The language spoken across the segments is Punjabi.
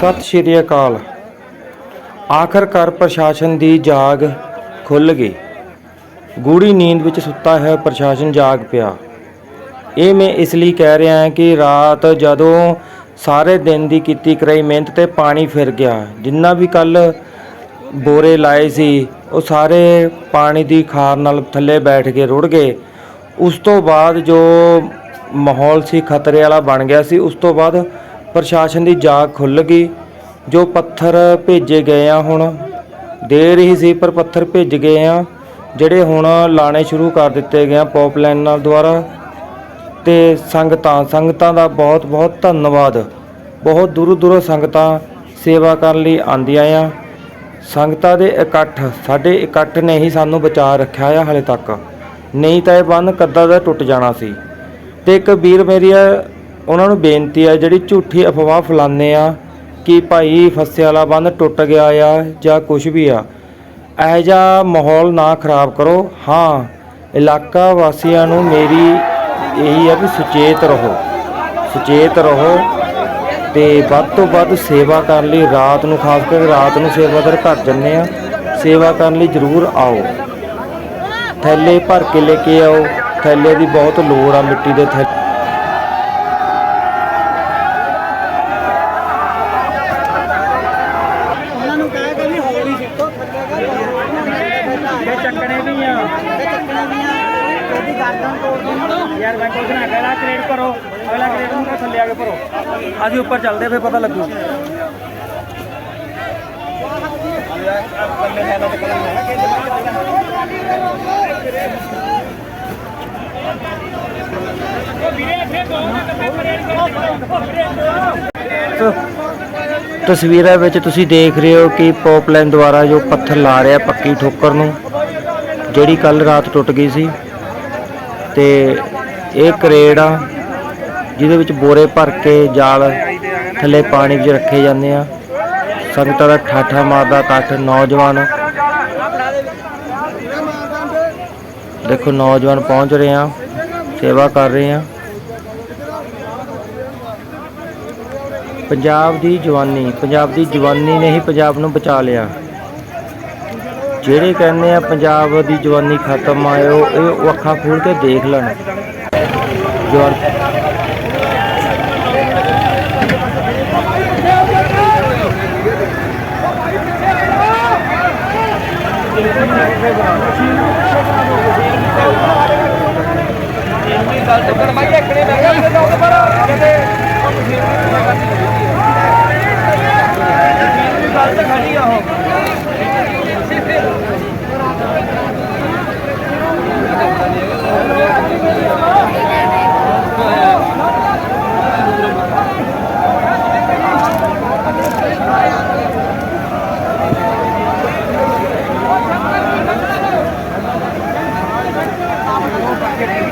ਸਤਿ ਸ਼੍ਰੀ ਅਕਾਲ। ਆਖਰਕਾਰ ਪ੍ਰਸ਼ਾਸਨ ਦੀ ਜਾਗ ਖੁੱਲ ਗਈ। ਗੂੜੀ ਨੀਂਦ ਵਿੱਚ ਸੁੱਤਾ ਹੈ ਪ੍ਰਸ਼ਾਸਨ ਜਾਗ ਪਿਆ। ਇਹ ਮੈਂ ਇਸ ਲਈ ਕਹਿ ਰਿਹਾ ਹਾਂ ਕਿ ਰਾਤ ਜਦੋਂ ਸਾਰੇ ਦਿਨ ਦੀ ਕੀਤੀ ਕਰਾਈ ਮਿਹਨਤ ਤੇ ਪਾਣੀ ਫਿਰ ਗਿਆ, ਜਿੰਨਾ ਵੀ ਕੱਲ ਬੋਰੇ ਲਾਏ ਸੀ, ਉਹ ਸਾਰੇ ਪਾਣੀ ਦੀ ਖਾਰ ਨਾਲ ਥੱਲੇ ਬੈਠ ਕੇ ਰੁੜ ਗਏ। ਉਸ ਤੋਂ ਬਾਅਦ ਜੋ ਮਾਹੌਲ ਸੀ, ਖਤਰੇ ਵਾਲਾ ਬਣ ਗਿਆ ਸੀ, ਉਸ ਤੋਂ ਬਾਅਦ ਪ੍ਰਸ਼ਾਸਨ ਦੀ ਜਾਗ ਖੁੱਲ ਗਈ, ਜੋ ਪੱਥਰ ਭੇਜੇ ਗਏ ਆ ਹੁਣ। ਦੇਰ ਹੀ ਸੀ ਪਰ ਪੱਥਰ ਭੇਜ ਗਏ ਆ, ਜਿਹੜੇ ਹੁਣ ਲਾਣੇ ਸ਼ੁਰੂ ਕਰ ਦਿੱਤੇ ਗਏ ਆ ਪੌਪਲਾਈਨਾਂ ਦੁਆਰਾ। ਤੇ ਸੰਗਤਾਂ ਸੰਗਤਾਂ ਦਾ ਬਹੁਤ ਬਹੁਤ ਧੰਨਵਾਦ। ਬਹੁਤ ਦੂਰੋਂ ਦੂਰੋਂ ਸੰਗਤਾਂ ਸੇਵਾ ਕਰਨ ਲਈ ਆਂਦੀਆਂ ਆ। ਸੰਗਤਾਂ ਦੇ ਇਕੱਠ, ਸਾਡੇ ਇਕੱਠ ਨੇ ਹੀ ਸਾਨੂੰ ਬਚਾ ਰੱਖਿਆ ਆ ਹਲੇ ਤੱਕ। ਨਹੀਂ ਤਾਂ ਇਹ ਬੰਨ ਕੱਦਾ ਦਾ ਟੁੱਟ ਜਾਣਾ ਸੀ। ਤੇ ਇੱਕ ਵੀਰ ਮੇਰੀ ਆ ਉਹਨਾਂ ਨੂੰ ਬੇਨਤੀ ਆ, ਜਿਹੜੀ ਝੂਠੀ ਅਫਵਾਹ ਫੈਲਾਉਂਦੇ ਆ, ਕਿ ਭਾਈ ਫੱਸੇ ਵਾਲਾ ਬੰਨ ਟੁੱਟ ਗਿਆ ਆ ਜਾਂ ਕੁਝ ਵੀ ਆ, ਇਹੋ ਜਿਹਾ ਮਾਹੌਲ ਨਾ ਖਰਾਬ ਕਰੋ। ਹਾਂ, ਇਲਾਕਾ ਵਾਸੀਆਂ ਨੂੰ ਮੇਰੀ ਇਹੀ ਆ ਵੀ ਸੁਚੇਤ ਰਹੋ। ਸੁਚੇਤ ਰਹੋ ਤੇ ਵੱਧ ਤੋਂ ਵੱਧ ਸੇਵਾ ਕਰਨ ਲਈ ਰਾਤ ਨੂੰ, ਖਾਸ ਕਰਕੇ ਰਾਤ ਨੂੰ ਸੇਵਾਦਾਰ ਘਰ ਜੰਨੇ ਆ, ਸੇਵਾ ਕਰਨ ਲਈ ਜ਼ਰੂਰ ਆਓ। ਥੈਲੇ ਭਰ ਕੇ ਲੈ ਕੇ ਆਓ। ਥੈਲੇ ਦੀ ਬਹੁਤ ਲੋੜ ਆ ਮਿੱਟੀ ਦੇ ਥੈਲੇ ਉਹਨਾਂ ਨੂੰ ਕਹਿ ਕੇ ਵੀ ਹੌਲੀ ਸਿੱਟੋ ਥੱਲੇ ਕਰ ਚੱਕਣੇ ਵੀ ਆ ਚੱਕਣੇ ਵੀ ਆ ਇਹਦੀ ਗਰਦਨ ਤੋੜ ਦਿੰਦਾ ਯਾਰ ਮੈਂ ਕੁਝ ਨਾ ਕਹਿਣਾ ਕ੍ਰੀਏਟ ਕਰੋ। ਅਗਲਾ ਕ੍ਰੀਏਟ ਨੂੰ ਥੱਲੇ ਆ ਕੇ ਭਰੋ। ਅਸੀਂ ਉੱਪਰ ਚੱਲਦੇ ਫੇ ਪਤਾ ਲੱਗੂ। ਤਸਵੀਰਾਂ ਵਿੱਚ ਤੁਸੀਂ ਦੇਖ ਰਹੇ ਹੋ ਕਿ ਪੋਪਲਾਈਨ ਦੁਆਰਾ ਜੋ ਪੱਥਰ ਲਾ ਰਿਹਾ ਪੱਕੀ ਠੋਕਰ ਨੂੰ ਜਿਹੜੀ ਕੱਲ ਰਾਤ ਟੁੱਟ ਗਈ ਸੀ ਤੇ ਇਹ ਕਰੇੜ ਆ, ਜਿਹਦੇ ਵਿੱਚ ਬੋਰੇ ਭਰ ਕੇ ਜਾਲ ਥੱਲੇ ਪਾਣੀ ਵਿੱਚ ਰੱਖੇ ਜਾਂਦੇ ਆ। ਸੰਗਤਾਂ ਦਾ ਠਾਠਾ ਮਾਰਦਾ ਇਕੱਠ, ਨੌਜਵਾਨ। ਦੇਖੋ, ਨੌਜਵਾਨ ਪਹੁੰਚ ਰਹੇ ਆ, ਸੇਵਾ ਕਰ ਰਹੇ ਆ। ਪੰਜਾਬ ਦੀ ਜਵਾਨੀ, ਪੰਜਾਬ ਦੀ ਜਵਾਨੀ ਨੇ ਹੀ ਪੰਜਾਬ ਨੂੰ ਬਚਾ ਲਿਆ। ਜਿਹੜੇ ਕਹਿੰਦੇ ਆ ਪੰਜਾਬ ਦੀ ਜਵਾਨੀ ਖਤਮ ਆਇਓ ਇਹ ਉਹ ਅੱਖਾਂ ਖੋਲ ਕੇ ਦੇਖ ਲੈਣ। ਜਵਾਨ ਆ ਪਿੱਛੇ ਟਰੈਕਟਰ ਵਾਲੇ ਵੀਰ ਨੂੰ ਬੇਨਤੀ ਆ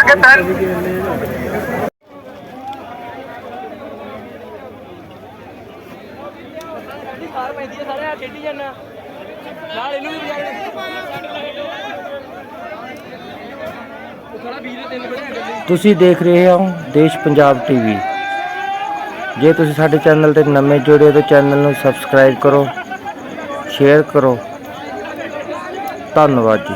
ਅੱਗੇ ਤੈਨ ਸਾਰ ਪੈਂਦੀ ਸਾਰੇ ਆ ਖੇਡੀ ਜਾਂਦਾ ਨਾਲ ਇਹਨੂੰ ਵੀ ਥੋੜਾ ਤੁਸੀਂ ਦੇਖ ਰਹੇ ਹੋ ਦੇਸ਼ ਪੰਜਾਬ ਟੀਵੀ। ਜੇ ਤੁਸੀਂ ਸਾਡੇ ਚੈਨਲ ਤੇ ਨਵੇਂ ਜੁੜੇ ਹੋ ਤਾਂ ਚੈਨਲ ਨੂੰ ਸਬਸਕ੍ਰਾਈਬ ਕਰੋ, ਸ਼ੇਅਰ ਕਰੋ। ਧੰਨਵਾਦ ਜੀ।